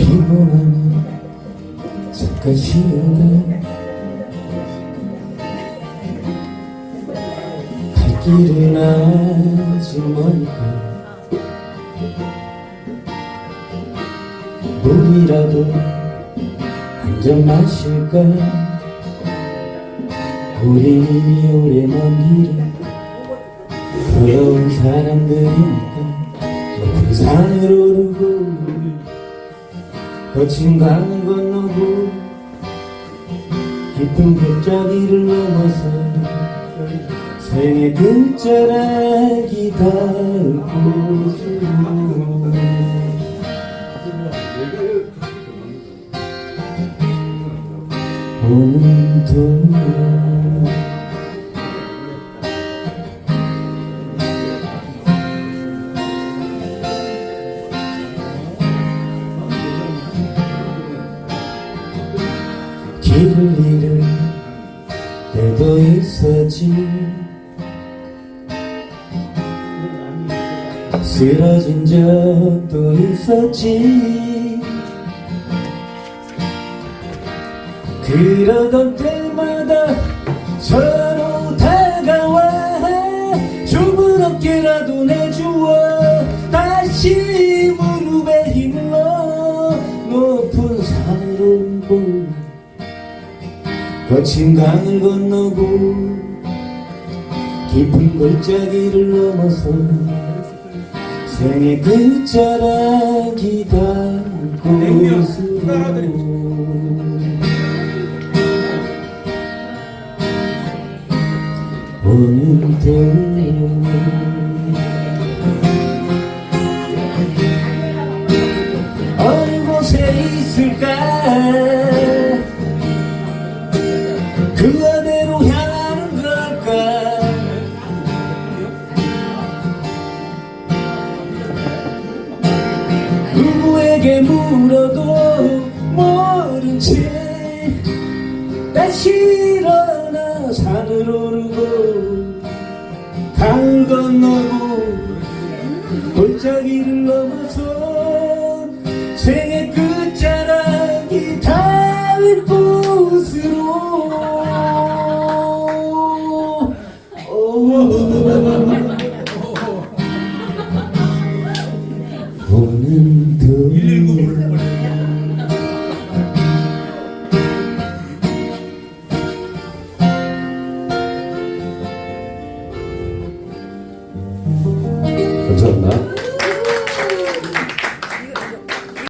피곤하면 잠깐 쉬어가 갈 길은 아직 멀까 물이라도 한 잔 마실까? 우린 이미 오래 먼 길을 부러운 사람들이니까 높은 산을 오르고 거친 강을 건너고 깊은 골짜기를 넘어서 생의 끝자락이 닿을 곳으로. 오늘도 길을 잃을 때도 있었지. 쓰러진 적도 있었지. 그러던 때마다 거친 강을 건너고 깊은 골짜기를 넘어서 생의 끝자락이 닿을 곳으로 다시 일어나 산을 오르고 강 건너고 골짜기를 넘어서 생의 끝자락이 닿을 곳으로. 오는 등